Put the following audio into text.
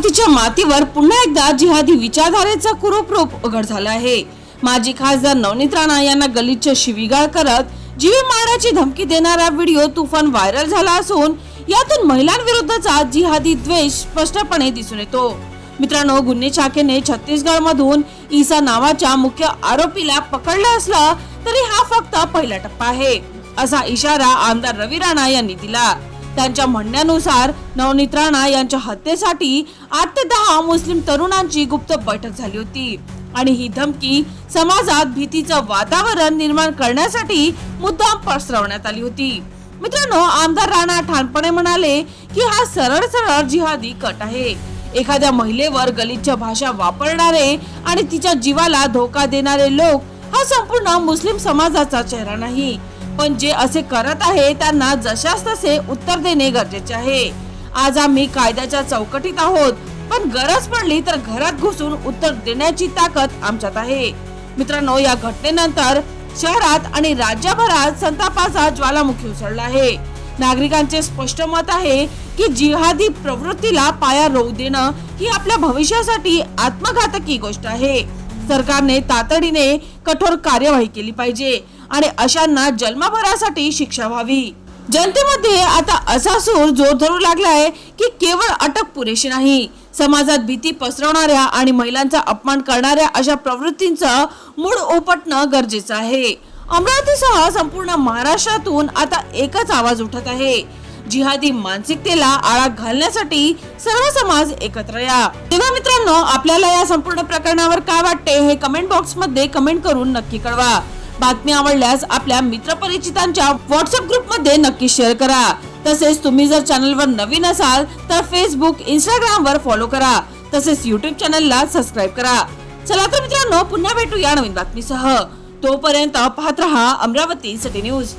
अमरावतीच्या मातीवर पुन्हा एकदा जिहादी विचारधारेचा कुरूप उघड झाला आहे. माजी खासदार नवनीत राणा यांना गलिच्छ शिवीगाळ करत जीवे मारण्याची धमकी देणारा व्हिडिओ तुफान व्हायरल झाला असून यातून महिलांविरुद्धचा जिहादी द्वेष स्पष्टपणे दिसून येतो. मित्रांनो गुन्हे शाखेने छत्तीसगड मधून ईसा नावाच्या मुख्य आरोपीला पकडलं असलं तरी हा फक्त पहिला टप्पा आहे असा इशारा आमदार रवी राणा यांनी दिला. त्यांच्या म्हणण्यानुसार नवनीत राणा यांच्या हत्येसाठी आठ ते दहा मुस्लिम तरुणांची गुप्त बैठक झाली होती. आणि ही धमकी समाजात भीतीचं वातावरण निर्माण करण्यासाठी मुद्दाम पसरवण्यात आली होती. मित्रांनो आमदार राणा ठाणपणे म्हणाले की हा सरळ सरळ जिहादी कट आहे. एखाद्या महिलेवर गलिच्छ भाषा वापरणारे आणि तिच्या जीवाला धोका देणारे लोक हा संपूर्ण मुस्लिम समाजाचा चेहरा नाही. पण जे असे करत आहे त्यांना जशास तसे उत्तर देणे गरजेचे आहे. आज आम्ही कायद्याच्या चौकटीत आहोत पण गरज पडली तर घरात घुसून उत्तर देण्याची ताकद आमच्यात आहे. मित्रांनो या घटनेनंतर शहरात आणि राज्यभरात संतापाचा ज्वालामुखी उसळला आहे. नागरिकांचे स्पष्ट मत आहे की जिहादी प्रवृत्तीला पाया रोवू देणं ही आपल्या भविष्यासाठी आत्मघातकी गोष्ट आहे. सरकारने तातडीने कठोर कार्यवाही केली पाहिजे आणि अशांना जन्मभरासाठी शिक्षा व्हावी. जनतेमध्ये आता असा सूर जोर धरू लागलाय की केवळ अटक पुरेशी नाही. समाजात भीती पसरवणाऱ्या आणि महिलांचा अपमान करणाऱ्या अशा प्रवृत्तींचं मूळ उपटणं गरजेचं आहे. अमरावतीसह संपूर्ण महाराष्ट्रातून आता एकच आवाज उठत आहे. जिहादी मानसिकतेला आळा घालण्यासाठी सर्व समाज एकत्र या. तेव्हा मित्रांनो आपल्याला या संपूर्ण प्रकरणावर काय वाटते हे कमेंट बॉक्समध्ये कमेंट करून नक्की कळवा. बातमी आवडल्यास आपल्या मित्रपरिचितांच्या व्हॉट्सअप ग्रुपमध्ये नक्की शेअर करा. तसेच तुम्ही जर चॅनलवर नवीन असाल तर फेसबुक इंस्टाग्राम वर फॉलो करा. तसेच युट्यूब चॅनलला सबस्क्राईब करा. चला तर मित्रांनो पुन्हा भेटू या नवीन बातमीसह. तोपर्यंत पाहत रहा अमरावती सिटी न्यूज.